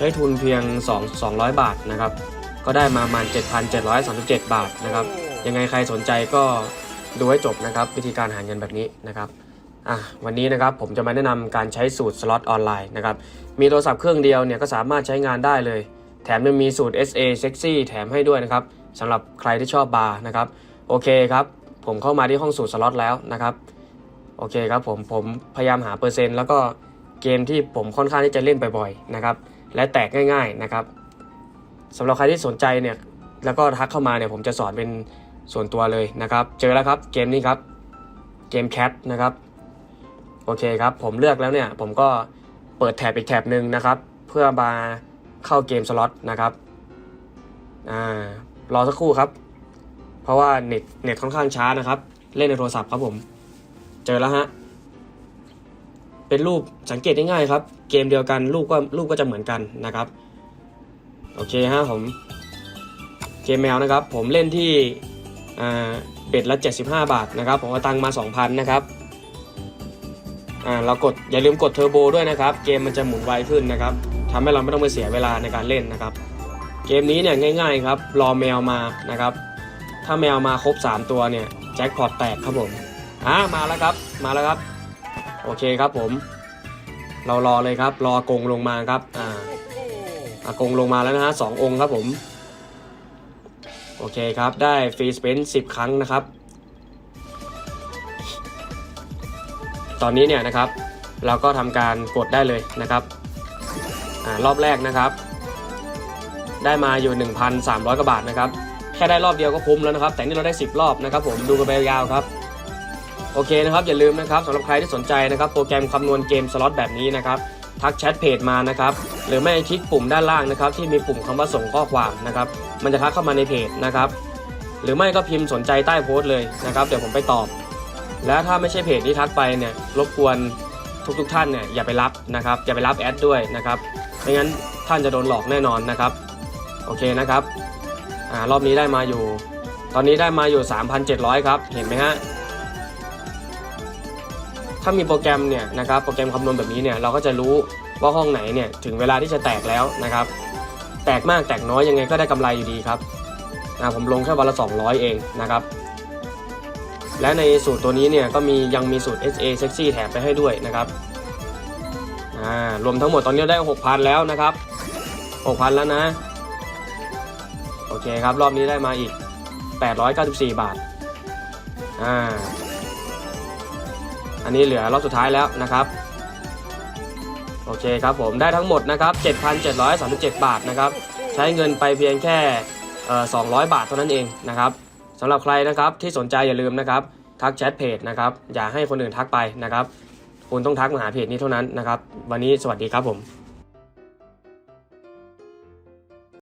ช้ทุนเพียง 2 200 บาทนะครับก็ได้มาประมาณ 7,737 บาทนะครับยังไงใครสนใจก็ดูให้จบนะครับวิธีการหาเงินแบบนี้นะครับอะวันนี้นะครับผมจะมาแนะนำการใช้สูตรสล็อตออนไลน์นะครับมีโทรศัพท์เครื่องเดียวเนี่ยก็สามารถใช้งานได้เลย แถมยังมีสูตร SA Sexy แถมให้ด้วยนะครับสำหรับใครที่ชอบบาร์นะครับโอเคครับผมเข้ามาที่ห้องสูตรสล็อตแล้วนะครับโอเคครับผมผมพยายามหาเปอร์เซ็นต์แล้วก็เกมที่ผมค่อนข้างที่จะเล่นบ่อยๆนะครับ และแตกง่าย ๆนะครับสำหรับใครที่สนใจเนี่ยแล้วก็ทักเข้ามาเนี่ยผมจะสอนเป็นส่วนตัวเลยนะครับ เจอแล้วครับเกมนี้ครับเกมแคทนะครับโอเคครับ ผมเลือกแล้วเนี่ยผมก็เปิดแท็บอีกแท็บหนึ่งนะครับ เพื่อมาเข้าเกมสล็อตนะครับอ่ารอสักครู่ครับ เพราะว่าเน็ตเน็ตค่อนข้างช้านะครับ เล่นในโทรศัพท์ครับผม เจอแล้วฮะ เป็นรูปสังเกตง่ายๆครับ เกมเดียวกันรูปก็รูปก็จะเหมือนกันนะครับ โอเคฮะผมเกมแมวนะครับ ผมเล่นที่เบ็ดละ 75 บาทนะครับ ผมเอาตังมา 2,000 นะครับเรากดอย่าลืมกดเทอร์โบด้วยนะครับ เกมมันจะหมุนไวขึ้นนะครับทำให้เราไม่ต้องไปเสียเวลาในการเล่นนะครับ เกมนี้เนี่ยง่าย ๆ ครับ รอแมวมานะครับ ถ้าแมวมาครบ 3 ตัวเนี่ยแจ็คพอตแตกครับผมอ่ามาแล้วครับมาแล้วครับ อเคครับผม เรารอเลยครับ รอกงลงมาครับอ่าอากงลงมาแล้วนะฮะสององค์ครับผม โอเคครับ ได้ฟรีสเปนสิบครั้งนะครับ ตอนนี้เนี่ยนะครับ เราก็ทำการกดได้เลยนะครับอ่ารอบแรกนะครับ ได้มาอยู่ 1,300กว่าบาทนะครับ แค่ได้รอบเดียวก็คุ้มแล้วนะครับ แต่นี่เราได้ 10 รอบนะครับ ผมดูกันไปยาวครับ โอเคนะครับอย่าลืมนะครับสำหรับใครที่สนใจนะครับโปรแกรมคำนวณเกมสล็อตแบบนี้นะครับทักแชทเพจมานะครับหรือไม่คลิกปุ่มด้านล่างนะครับที่มีปุ่มคำว่าส่งข้อความนะครับมันจะทักเข้ามาในเพจนะครับหรือไม่ก็พิมพ์สนใจใต้โพสต์เลยนะครับเดี๋ยวผมไปตอบ แล้วถ้าไม่ใช่เพจที่ทักไปเนี่ยรบกวนทุกๆท่านเนี่ยอย่าไปรับนะครับอย่าไปรับแอดด้วยนะครับไม่งั้นท่านจะโดนหลอกแน่นอนนะครับโอเคนะครับอรอบนี้ได้มาอยู่ ตอนนี้ได้มาอยู่ 3,700 ครับ เห็นไหมฮะ ถ้ามีโปรแกรมเนี่ยนะครับโปรแกรมคำนวณแบบนี้เนี่ยเราก็จะรู้ว่าห้องไหนเนี่ยถึงเวลาที่จะแตกแล้วนะครับ แตกมากแตกน้อยยังไงก็ได้กำไรอยู่ดีครับอ่าผมลงแค่วันละ 200 เองนะครับและในสูตรตัวนี้เนี่ยก็มียังมีสูตร SA Sexy แถมไปให้ด้วยนะครับรวมทั้งหมดตอนนี้ได้ 6,000 แล้วนะครับ 6,000 แล้วนะ โอเคครับ รอบนี้ได้มาอีก 894 บาทอ่า อันนี้เหลือรอบสุดท้ายแล้วนะครับ โอเคครับผมได้ทั้งหมดนะครับ 7,737 บาทนะครับ ใช้เงินไปเพียงแค่เอ่อ200 บาทเท่านั้นเองนะครับสำหรับใครนะครับที่สนใจอย่าลืมนะครับทักแชทเพจนะครับอย่าให้คนอื่นทักไปนะครับ คุณต้องทักมาหาเพจนี้เท่านั้นนะครับ วันนี้สวัสดีครับผม